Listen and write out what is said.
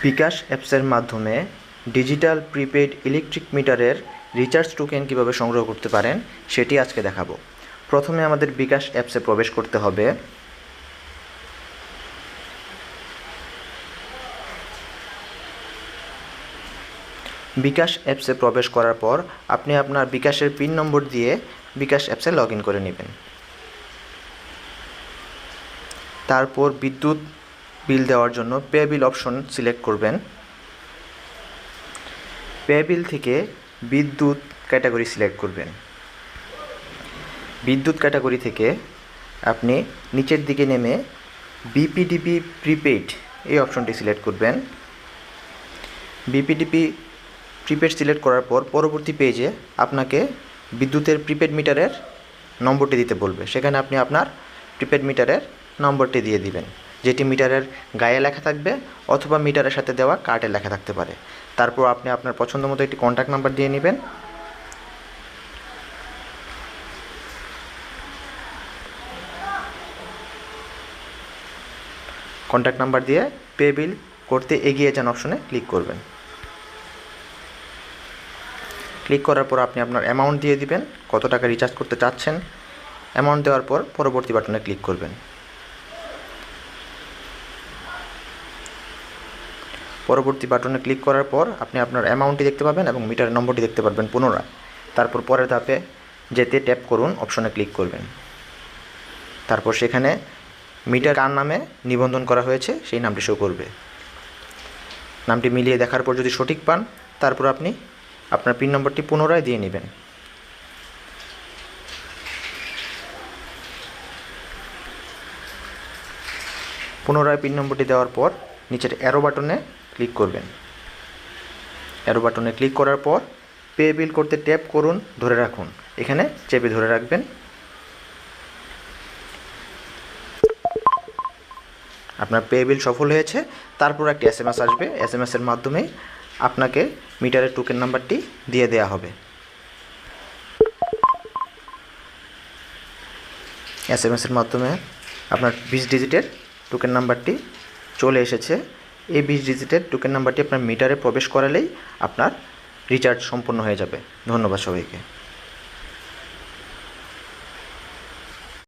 বিকাশ অ্যাপসের মাধ্যমে digital prepaid electric মিটারের রিচার্জ টোকেন কীভাবে সংগ্রহ করতে পারেন, সেটি আজকে দেখাবো। প্রথমে আমাদের বিকাশ অ্যাপসে প্রবেশ করতে হবে। বিকাশ অ্যাপসে প্রবেশ করার পর আপনি আপনার বিকাশের পিন নম্বর দিয়ে বিকাশ অ্যাপসে লগ করে নেবেন। তারপর বিদ্যুৎ বিল দেওয়ার জন্য পে বিল অপশন সিলেক্ট করবেন। পে বিল থেকে বিদ্যুৎ ক্যাটাগরি সিলেক্ট করবেন। বিদ্যুৎ ক্যাটাগরি থেকে আপনি নিচের দিকে নেমে বিপিডিপি প্রিপেইড এই অপশনটি সিলেক্ট করবেন। বিপিডিপি প্রিপেড সিলেক্ট করার পর পরবর্তী পেজে আপনাকে বিদ্যুতের প্রিপেড মিটারের নম্বরটি দিতে বলবে। সেখানে আপনি আপনার প্রিপেড মিটারের নম্বরটি দিয়ে দিবেন। যেটি মিটারের গায়ে লেখা থাকবে অথবা মিটারের সাথে দেওয়া কার্ডে লেখা থাকতে পারে। তারপর আপনি আপনার পছন্দ মতো একটি কন্ট্যাক্ট নাম্বার দিয়ে নেবেন। কন্ট্যাক্ট নাম্বার দিয়ে পে বিল করতে এগিয়ে যান অপশনে ক্লিক করবেন। ক্লিক করার পর আপনি আপনার অ্যামাউন্ট দিয়ে দিবেন, কত টাকা রিচার্জ করতে চাচ্ছেন। অ্যামাউন্ট দেওয়ার পর পরবর্তী বাটনে ক্লিক করবেন। পরবর্তী বাটনে ক্লিক করার পর আপনি আপনার অ্যামাউন্টটি দেখতে পাবেন এবং মিটারের নম্বরটি দেখতে পারবেন পুনরায়। তারপর পরের ধাপে যেতে ট্যাপ করুন, অপশনে ক্লিক করবেন। তারপর সেখানে মিটার কার নামে নিবন্ধন করা হয়েছে, সেই নামটি শো করবে। নামটি মিলিয়ে দেখার পর যদি সঠিক পান, তারপর আপনি আপনার পিন নম্বরটি পুনরায় দিয়ে নেবেন। পুনরায় পিন নম্বরটি দেওয়ার পর নিচের অ্যারো বাটনে ক্লিক করবেন। অ্যারো বাটনে ক্লিক করার পর পে বিল করতে ট্যাপ করুন, ধরে রাখুন। এখানে চেপে ধরে রাখবেন। আপনার পে বিল সফল হয়েছে, তারপর একটি এস এম এস আসবে এস এম এসের মাধ্যমেই আপনাকে মিটারের টোকেন নাম্বারটি দিয়ে দেওয়া হবে। এস এম এসের মাধ্যমে আপনার বিশ ডিজিটের টোকেন নাম্বারটি চলে এসেছে। এই বিশ ডিজিটের টোকেন নাম্বারটি আপনার মিটারে প্রবেশ করালেই আপনার রিচার্জ সম্পন্ন হয়ে যাবে। ধন্যবাদ সবাইকে।